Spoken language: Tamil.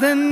நாதன்